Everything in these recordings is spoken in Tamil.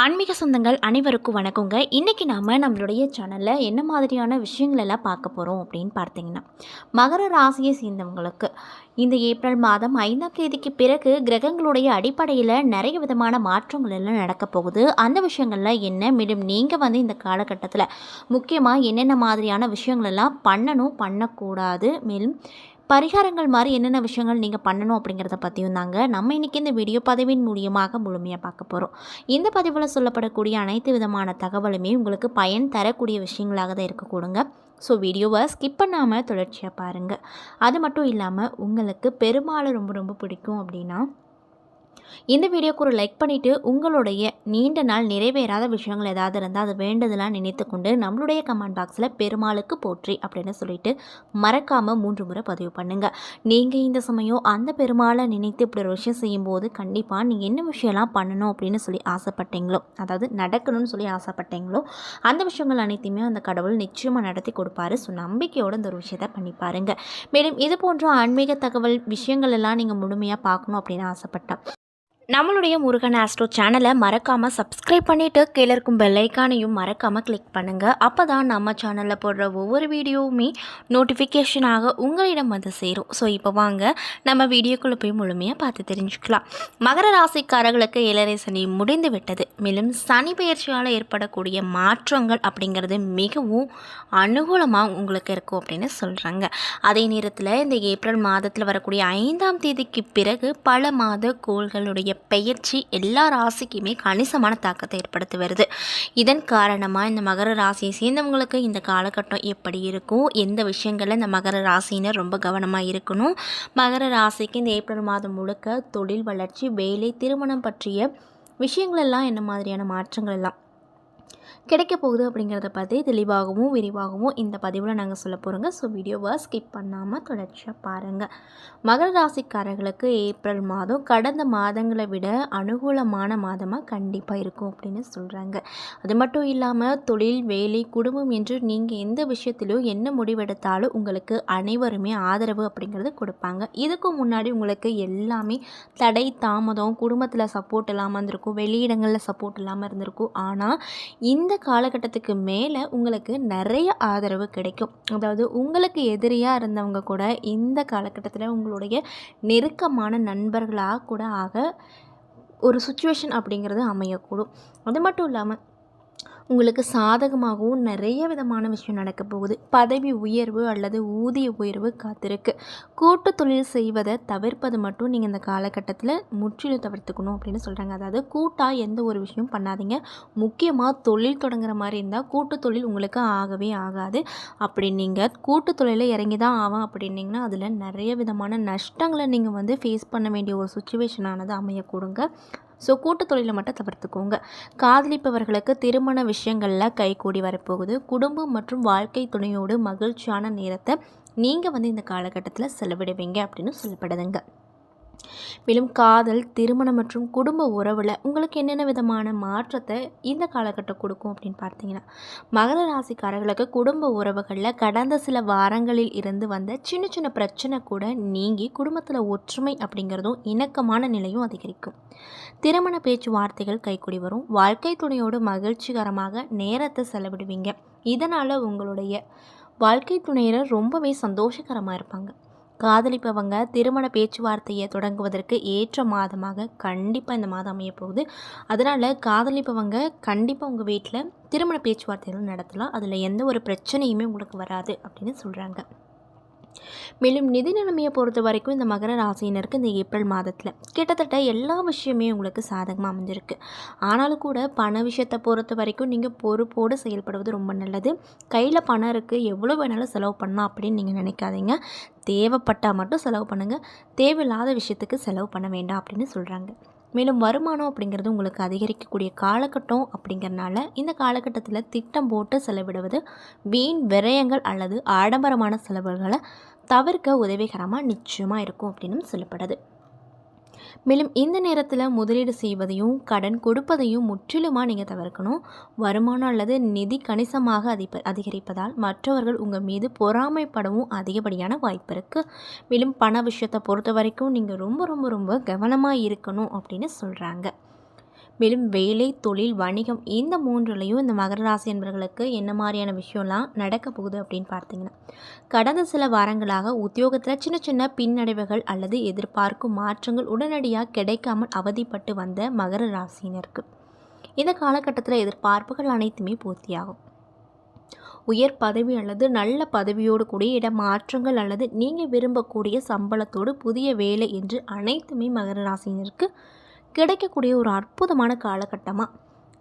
ஆன்மீக சொந்தங்கள் அனைவருக்கும் வணக்கங்க. இன்றைக்கி நாம் நம்மளுடைய சேனலில் என்ன மாதிரியான விஷயங்களெல்லாம் பார்க்க போகிறோம் அப்படின்னு பார்த்தீங்கன்னா மகர ராசியை சேர்ந்தவங்களுக்கு இந்த ஏப்ரல் மாதம் ஐந்தாம் தேதிக்கு பிறகு கிரகங்களுடைய அடிப்படையில் நிறைய விதமான மாற்றங்கள் எல்லாம் நடக்க போகுது. அந்த விஷயங்கள்லாம் என்ன மேலும் நீங்கள் வந்து இந்த காலகட்டத்தில் முக்கியமாக என்னென்ன மாதிரியான விஷயங்கள் எல்லாம் பண்ணணும் பண்ணக்கூடாது. மேலும் பரிகாரங்கள் மாதிரி என்னென்ன விஷயங்கள் நீங்கள் பண்ணணும் அப்படிங்கிறத பற்றியும் தாங்க நம்ம இன்றைக்கி இந்த வீடியோ பதிவின் மூலியமாக முழுமையாக பார்க்க போகிறோம் இந்த பதிவில் சொல்லப்படக்கூடிய அனைத்து விதமான தகவலுமே உங்களுக்கு பயன் தரக்கூடிய விஷயங்களாக தான் இருக்கக்கூடுங்க ஸோ வீடியோவை ஸ்கிப் பண்ணாமல் தொடர்ச்சியாக பாருங்கள் அது மட்டும் இல்லாமல் உங்களுக்கு பெருமாளை ரொம்ப ரொம்ப பிடிக்கும் அப்படின்னா இந்த வீடியோக்கு ஒரு லைக் பண்ணிவிட்டு உங்களுடைய நீண்ட நாள் நிறைவேறாத விஷயங்கள் ஏதாவது இருந்தால் அது வேண்டதெல்லாம் நினைத்து கொண்டு நம்மளுடைய கமெண்ட் பாக்ஸில் பெருமாளுக்கு போற்றி அப்படின்னு சொல்லிட்டு மறக்காமல் மூன்று முறை பதிவு பண்ணுங்கள் நீங்கள் இந்த சமயம் அந்த பெருமாளை நினைத்து இப்படி ஒரு விஷயம் செய்யும்போது கண்டிப்பாக நீங்கள் என்ன விஷயம்லாம் பண்ணணும் அப்படின்னு சொல்லி ஆசைப்பட்டீங்களோ அதாவது நடக்கணும்னு சொல்லி ஆசைப்பட்டீங்களோ அந்த விஷயங்கள் அனைத்தையுமே அந்த கடவுள் நிச்சயமாக நடத்தி கொடுப்பாரு. ஸோ நம்பிக்கையோடு இந்த ஒரு விஷயத்தை பண்ணி பாருங்கள் மேலும் இது போன்ற ஆன்மீக தகவல் விஷயங்கள் எல்லாம் நீங்கள் முழுமையாக பார்க்கணும் அப்படின்னு ஆசைப்பட்டேன் நம்மளுடைய முருகன் ஆஸ்ட்ரோ சேனலை மறக்காமல் சப்ஸ்கிரைப் பண்ணிவிட்டு கீழே இருக்கும் பெல்லைக்கானையும் மறக்காமல் கிளிக் பண்ணுங்கள் அப்போ தான் நம்ம சேனலில் போடுற ஒவ்வொரு வீடியோவுமே நோட்டிஃபிகேஷனாக உங்களிடம் வந்து சேரும். ஸோ இப்போ வாங்க நம்ம வீடியோக்குள்ளே போய் முழுமையாக பார்த்து தெரிஞ்சுக்கலாம். மகர ராசிக்காரர்களுக்கு இளரை சனி முடிந்து விட்டது. மேலும் சனி பயிற்சியால் ஏற்படக்கூடிய மாற்றங்கள் அப்படிங்கிறது மிகவும் அனுகூலமாக உங்களுக்கு இருக்கும் அப்படின்னு சொல்கிறாங்க அதே நேரத்தில் இந்த ஏப்ரல் மாதத்தில் வரக்கூடிய ஐந்தாம் தேதிக்கு பிறகு பல மாத கோள்களுடைய பெயர்ச்சி எல்லா ராசிக்குமே கணிசமான தாக்கத்தை ஏற்படுத்தி வருது. இதன் காரணமாக இந்த மகர ராசியை சேர்ந்தவங்களுக்கு இந்த காலகட்டம் எப்படி இருக்கும்? எந்த விஷயங்களில் இந்த மகர ராசினர் ரொம்ப கவனமாக இருக்கணும்? மகர ராசிக்கு இந்த ஏப்ரல் மாதம் முழுக்க தொழில் வளர்ச்சி வேலை திருமணம் பற்றிய விஷயங்களெல்லாம் என்ன மாதிரியான மாற்றங்கள் எல்லாம் கிடைக்க போகுது அப்படிங்கிறத பற்றி தெளிவாகவும் விரிவாகவும் இந்த பதிவில் நாங்கள் சொல்ல போகிறோங்க ஸோ வீடியோவை ஸ்கிப் பண்ணாமல் தொடர்ச்சியாக பாருங்கள் மகர ராசிக்காரர்களுக்கு ஏப்ரல் மாதம் கடந்த மாதங்களை விட அனுகூலமான மாதமாக கண்டிப்பாக இருக்கும் அப்படின்னு சொல்கிறாங்க அது மட்டும் இல்லாமல் தொழில் வேலை குடும்பம் என்று நீங்கள் எந்த விஷயத்திலும் என்ன முடிவெடுத்தாலும் உங்களுக்கு அனைவருமே ஆதரவு அப்படிங்கிறது கொடுப்பாங்க. இதுக்கு முன்னாடி உங்களுக்கு எல்லாமே தடை தாமதம் குடும்பத்தில் சப்போர்ட் இல்லாமல் இருந்திருக்கும் வெளியிடங்களில் சப்போர்ட் இல்லாமல் இருந்திருக்கும். ஆனால் இந்த இந்த காலகட்டத்துக்கு மேலே உங்களுக்கு நிறைய ஆதரவு கிடைக்கும். அதாவது உங்களுக்கு எதிரியாக இருந்தவங்க கூட இந்த காலகட்டத்தில் உங்களுடைய நெருக்கமான நண்பர்களாக கூட ஆக ஒரு சுச்சுவேஷன் அப்படிங்கிறது அமையக்கூடும். அது மட்டும் இல்லாமல் உங்களுக்கு சாதகமாகவும் நிறைய விதமான விஷயம் நடக்க போகுது. பதவி உயர்வு அல்லது ஊதிய உயர்வு காத்திருக்கு. கூட்டு தொழில் செய்வதை தவிர்ப்பது மட்டும் நீங்கள் இந்த காலகட்டத்தில் முற்றிலும் தவிர்த்துக்கணும் அப்படின்னு சொல்கிறாங்க அதாவது கூட்டாக எந்த ஒரு விஷயம் பண்ணாதீங்க. முக்கியமாக தொழில் தொடங்குற மாதிரி இருந்தால் கூட்டு தொழில் உங்களுக்கு ஆகவே ஆகாது. அப்படி நீங்கள் கூட்டு தொழிலில் இறங்கி தான் ஆகும் அப்படின்னீங்கன்னா அதில் நிறைய விதமான நஷ்டங்களை நீங்கள் வந்து ஃபேஸ் பண்ண வேண்டிய ஒரு சுச்சுவேஷனானது அமையக்கூடுங்க. ஸோ கூட்டத்தொழிலை மட்டும் தவிர்த்துக்கோங்க. காதலிப்பவர்களுக்கு திருமண விஷயங்களில் கைகூடி வரப்போகுது. குடும்பம் மற்றும் வாழ்க்கை துணையோடு மகிழ்ச்சியான நேரத்தை நீங்கள் வந்து இந்த காலகட்டத்தில் செலவிடுவீங்க அப்படின்னு சொல்லப்படுதுங்க. மேலும் காதல் திருமணம் மற்றும் குடும்ப உறவில் உங்களுக்கு என்னென்ன விதமான மாற்றத்தை இந்த காலகட்டம் கொடுக்கும் அப்படின்னு பார்த்தீங்கன்னா மகர ராசிக்காரர்களுக்கு குடும்ப உறவுகளில் கடந்த சில வாரங்களில் இருந்து வந்த சின்ன சின்ன பிரச்சனை கூட நீங்கி குடும்பத்தில் ஒற்றுமை அப்படிங்கிறதும் இணக்கமான நிலையும் அதிகரிக்கும். திருமண பேச்சுவார்த்தைகள் கைக்குடி வரும். வாழ்க்கை துணையோடு மகிழ்ச்சிகரமாக நேரத்தை செலவிடுவீங்க. இதனால் உங்களுடைய வாழ்க்கை துணையினர் ரொம்பவே சந்தோஷகரமாக இருப்பாங்க. காதலிப்பவங்க திருமண பேச்சுவார்த்தையை தொடங்குவதற்கு ஏற்ற மாதமாக கண்டிப்பாக இந்த மாதம் அமைய போகுது. அதனால் காதலிப்பவங்க கண்டிப்பாக உங்கள் வீட்டில் திருமண பேச்சுவார்த்தைகள் நடத்தலாம். அதில் எந்த ஒரு பிரச்சனையுமே உங்களுக்கு வராது அப்படின்னு சொல்கிறாங்க மேலும் நிதி நிலைமையை பொறுத்த வரைக்கும் இந்த மகர ராசியினருக்கு இந்த ஏப்ரல் மாதத்தில் கிட்டத்தட்ட எல்லா விஷயமே உங்களுக்கு சாதகமாக அமைஞ்சிருக்கு. ஆனாலும் கூட பண விஷயத்தை பொறுத்த வரைக்கும் நீங்கள் பொறுப்போடு செயல்படுவது ரொம்ப நல்லது. கையில் பணம் இருக்குது எவ்வளோ வேணாலும் செலவு பண்ணலாம் அப்படின்னு நீங்கள் நினைக்காதீங்க. தேவைப்பட்டால் மட்டும் செலவு பண்ணுங்கள் தேவையில்லாத விஷயத்துக்கு செலவு பண்ண வேண்டாம் அப்படின்னு சொல்கிறாங்க மேலும் வருமானம் அப்படிங்கிறது உங்களுக்கு அதிகரிக்கக்கூடிய காலகட்டம் அப்படிங்கிறனால இந்த காலகட்டத்தில் திட்டம் போட்டு செலவிடுவது வீண் விரயங்கள் அல்லது ஆடம்பரமான செலவுகளை தவிர்க்க உதவிகரமாக நிச்சயமாக இருக்கும் அப்படின்னு சொல்லப்படுது. மேலும் இந்த நேரத்தில் முதலீடு செய்வதையும் கடன் கொடுப்பதையும் முற்றிலுமாக நீங்கள் தவிர்க்கணும். வருமானம் அல்லது நிதி கணிசமாக அதிப அதிகரிப்பதால் மற்றவர்கள் உங்கள் மீது பொறாமைப்படவும் அதிகப்படியான வாய்ப்பு இருக்குது மேலும் பண விஷயத்தை பொறுத்த வரைக்கும் நீங்கள் ரொம்ப ரொம்ப ரொம்ப கவனமாக இருக்கணும் அப்படின்னு சொல்கிறாங்க மேலும் வேலை தொழில் வணிகம் இந்த மூன்றுலையும் இந்த மகர ராசி என்பவர்களுக்கு என்ன மாதிரியான விஷயம்லாம் நடக்க போகுது அப்படின்னு பார்த்தீங்கன்னா கடந்த சில வாரங்களாக உத்தியோகத்தில் சின்ன சின்ன பின்னடைவுகள் அல்லது எதிர்பார்க்கும் மாற்றங்கள் உடனடியாக கிடைக்காமல் அவதிப்பட்டு வந்த மகர ராசினருக்கு இந்த காலகட்டத்தில் எதிர்பார்ப்புகள் அனைத்துமே பூர்த்தியாகும். உயர் பதவி அல்லது நல்ல பதவியோடு கூடிய இட மாற்றங்கள் அல்லது நீங்கள் விரும்பக்கூடிய சம்பளத்தோடு புதிய வேலை என்று அனைத்துமே மகர ராசினருக்கு கிடைக்கக்கூடிய ஒரு அற்புதமான காலகட்டமாக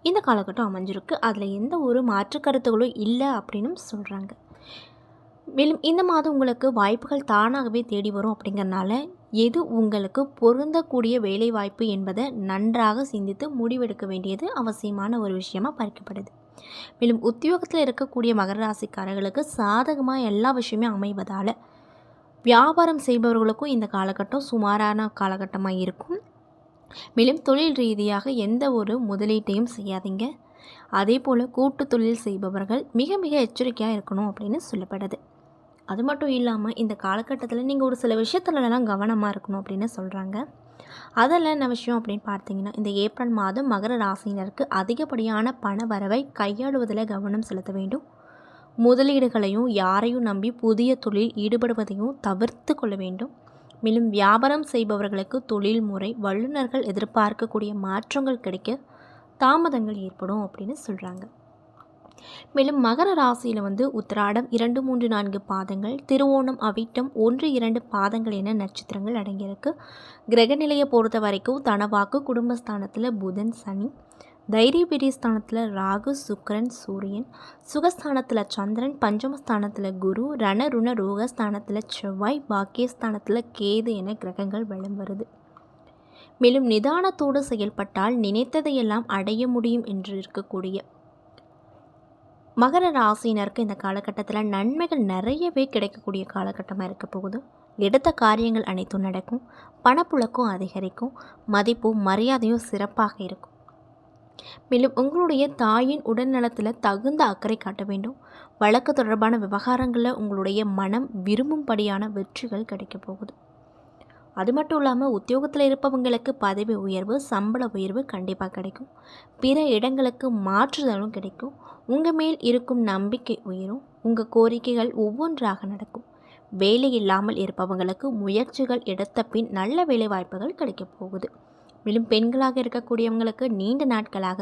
இந்த காலகட்டம் அமைஞ்சிருக்கு. அதில் எந்த ஒரு மாற்று கருத்துகளும் இல்லை அப்படின்னு சொல்கிறாங்க மேலும் இந்த மாதம் உங்களுக்கு வாய்ப்புகள் தானாகவே தேடி வரும் அப்படிங்கிறனால எது உங்களுக்கு பொருந்தக்கூடிய வேலை வாய்ப்பு என்பதை நன்றாக சிந்தித்து முடிவெடுக்க வேண்டியது அவசியமான ஒரு விஷயமாக பார்க்கப்படுது மேலும் உத்தியோகத்தில் இருக்கக்கூடிய மகர ராசிக்காரர்களுக்கு சாதகமாக எல்லா விஷயமே அமைவதால் வியாபாரம் செய்பவர்களுக்கும் இந்த காலகட்டம் சுமாரான காலகட்டமாக இருக்கும். மேலும் தொழில் ரீதியாக எந்த ஒரு முதலீட்டையும் செய்யாதீங்க. அதே போல் கூட்டு தொழில் செய்பவர்கள் மிக மிக எச்சரிக்கையாக இருக்கணும் அப்படின்னு சொல்லப்படுது. அது மட்டும் இல்லாமல் இந்த காலகட்டத்தில் நீங்கள் ஒரு சில விஷயத்துலலாம் கவனமாக இருக்கணும் அப்படின்னு சொல்கிறாங்க அதில் என்ன விஷயம் அப்படின்னு பார்த்தீங்கன்னா இந்த ஏப்ரல் மாதம் மகர ராசியினருக்கு அதிகப்படியான பண வரவை கையாளுவதில் கவனம் செலுத்த வேண்டும். முதலீடுகளையும் யாரையும் நம்பி புதிய தொழில் ஈடுபடுவதையும் தவிர்த்து கொள்ள வேண்டும். மேலும் வியாபாரம் செய்பவர்களுக்கு தொழில் முறை வல்லுநர்கள் எதிர்பார்க்கக்கூடிய மாற்றங்கள் கிடைக்க தாமதங்கள் ஏற்படும் அப்படின்னு சொல்கிறாங்க மேலும் மகர ராசியில் வந்து உத்திராடம் இரண்டு மூன்று நான்கு பாதங்கள் திருவோணம் அவிட்டம் ஒன்று இரண்டு பாதங்கள் என நட்சத்திரங்கள் அடங்கியிருக்கு. கிரகநிலையை பொறுத்த வரைக்கும் தனவாக்கு குடும்பஸ்தானத்தில் புதன் சனி தைரிய ராகு சுக்கரன் சூரியன். சுகஸ்தானத்தில் சந்திரன் பஞ்சமஸ்தானத்தில் குரு ரணருண ரோகஸ்தானத்தில் செவ்வாய் பாக்கியஸ்தானத்தில் கேது என கிரகங்கள் வளம் வருது. மேலும் நிதானத்தோடு செயல்பட்டால் நினைத்ததையெல்லாம் அடைய முடியும் என்று இருக்கக்கூடிய மகர ராசினருக்கு இந்த காலகட்டத்தில் நன்மைகள் நிறையவே கிடைக்கக்கூடிய காலகட்டமாக இருக்க போகுது. எடுத்த காரியங்கள் அனைத்தும் நடக்கும். பணப்புழக்கம் அதிகரிக்கும். மதிப்பும் மரியாதையும் சிறப்பாக இருக்கும். மேலும் உங்களுடைய தாயின் உடல்நலத்தில் தகுந்த அக்கறை காட்ட வேண்டும். வழக்கு தொடர்பான விவகாரங்களில் உங்களுடைய மனம் விரும்பும்படியான வெற்றிகள் கிடைக்க போகுது. அது மட்டும் இல்லாமல் உத்தியோகத்தில் இருப்பவங்களுக்கு பதவி உயர்வு சம்பள உயர்வு கண்டிப்பாக கிடைக்கும். பிற இடங்களுக்கு மாற்றுதலும் கிடைக்கும். உங்கள் மேல் இருக்கும் நம்பிக்கை உயரும். உங்கள் கோரிக்கைகள் ஒவ்வொன்றாக நடக்கும். வேலை இல்லாமல் இருப்பவங்களுக்கு முயற்சிகள் எடுத்த பின் நல்ல வேலை வாய்ப்புகள் கிடைக்கப் போகுது. மேலும் பெண்களாக இருக்கக்கூடியவங்களுக்கு நீண்ட நாட்களாக.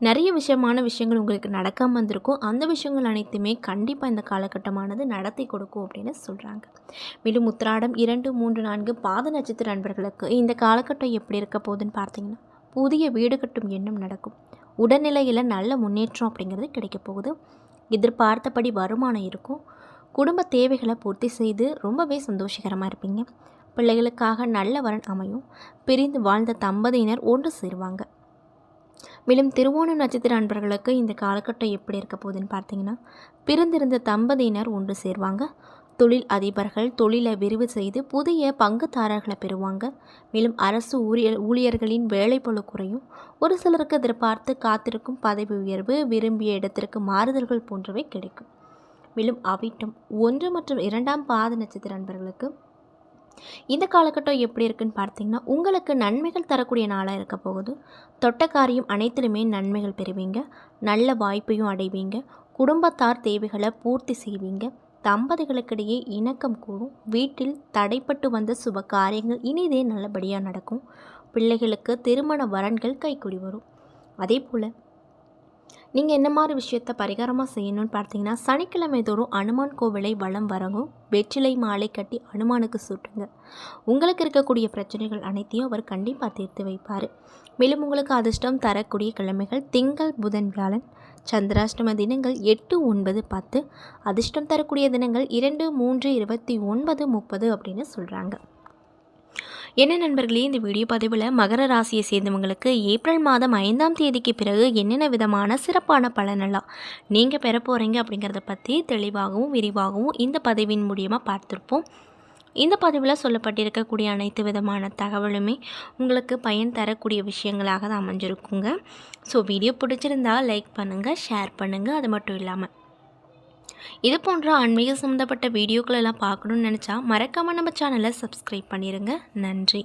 நிறைய விஷயமான விஷயங்கள் உங்களுக்கு நடக்காமல் வந்திருக்கும். அந்த விஷயங்கள் அனைத்துமே கண்டிப்பாக இந்த காலகட்டமானது நடத்தி கொடுக்கும் அப்படின்னு சொல்கிறாங்க மேலும் உத்திராடம் இரண்டு மூன்று நான்கு பாத நட்சத்திர நண்பர்களுக்கு இந்த காலகட்டம் எப்படி இருக்க போகுதுன்னு பார்த்தீங்கன்னா புதிய வீடு கட்டும் எண்ணம் நடக்கும். உடல்நிலையில் நல்ல முன்னேற்றம் அப்படிங்கிறது கிடைக்க போகுது. எதிர்பார்த்தபடி வருமானம் இருக்கும். குடும்ப தேவைகளை பூர்த்தி செய்து ரொம்பவே சந்தோஷகரமாக இருப்பீங்க. பிள்ளைகளுக்காக நல்ல வரன் அமையும். பிரிந்து வாழ்ந்த தம்பதியினர் ஒன்று சேருவாங்க. மேலும் திருவோணம் நட்சத்திர அன்பர்களுக்கு இந்த காலகட்டம் எப்படி இருக்க போகுதுன்னு பார்த்தீங்கன்னா பிறந்திருந்த தம்பதியினர் ஒன்று சேர்வாங்க. தொழில் அதிபர்கள் தொழிலை விரிவு செய்து புதிய பங்குதாரர்களை பெறுவாங்க. மேலும் அரசு ஊழியர் ஊழியர்களின் வேலைப்பொழு குறையும். ஒரு சிலருக்கு எதிர்பார்த்து காத்திருக்கும் பதவி உயர்வு விரும்பிய இடத்திற்கு மாறுதல்கள் போன்றவை கிடைக்கும். மேலும் அவிட்டம் ஒன்று மற்றும் இரண்டாம் பாத நட்சத்திர அன்பர்களுக்கு இந்த காலகட்டம் எப்படி இருக்குன்னு பார்த்தீங்கன்னா உங்களுக்கு நன்மைகள் தரக்கூடிய நாளாக இருக்க போகுது. தொட்ட காரியம் அனைத்திலுமே நன்மைகள் பெறுவீங்க. நல்ல வாய்ப்பையும் அடைவீங்க. குடும்பத்தார் தேவைகளை பூர்த்தி செய்வீங்க. தம்பதிகளுக்கிடையே இணக்கம் கூடும். வீட்டில் தடைப்பட்டு வந்த சுப காரியங்கள் இனிதே நல்லபடியாக நடக்கும். பிள்ளைகளுக்கு திருமண வரன்கள் கைக்குடி வரும். அதே போல் நீங்கள் என்ன மாதிரி விஷயத்த பரிகாரமாக செய்யணும்னு பார்த்தீங்கன்னா சனிக்கிழமை தோறும் அனுமான் கோவிலை வளம் வரங்கும் வெற்றிலை மாலை கட்டி அனுமானுக்கு சூட்டுங்க உங்களுக்கு இருக்கக்கூடிய பிரச்சனைகள் அனைத்தையும் அவர் கண்டிப்பாக தீர்த்து வைப்பார். மேலும் உங்களுக்கு அதிர்ஷ்டம் தரக்கூடிய கிழமைகள் திங்கள் புதன் வியாழன் சந்திராஷ்டம தினங்கள் எட்டு ஒன்பது பத்து அதிர்ஷ்டம் தரக்கூடிய தினங்கள் இரண்டு மூன்று இருபத்தி ஒன்பது முப்பது அப்படின்னு சொல்கிறாங்க என்ன நண்பர்களே இந்த வீடியோ பதிவில் மகர ராசியை சேர்ந்தவங்களுக்கு ஏப்ரல் மாதம் ஐந்தாம் தேதிக்கு பிறகு என்னென்ன விதமான சிறப்பான பலனெல்லாம் நீங்கள் பெற போகிறீங்க அப்படிங்கிறத பற்றி தெளிவாகவும் விரிவாகவும் இந்த பதிவின் மூலியமாக பார்த்துருப்போம். இந்த பதிவில் சொல்லப்பட்டிருக்கக்கூடிய அனைத்து விதமான தகவலுமே உங்களுக்கு பயன் தரக்கூடிய விஷயங்களாக தான் அமைஞ்சிருக்குங்க. ஸோ வீடியோ பிடிச்சிருந்தால் லைக் பண்ணுங்கள் ஷேர் பண்ணுங்கள் அது மட்டும் இல்லாமல் இது போன்ற ஆன்மீக சம்மந்தப்பட்ட வீடியோக்களெல்லாம் பார்க்கணுன்னு நினச்சா மறக்காமல் நம்ம சேனலை சப்ஸ்கிரைப் பண்ணிடுங்க நன்றி.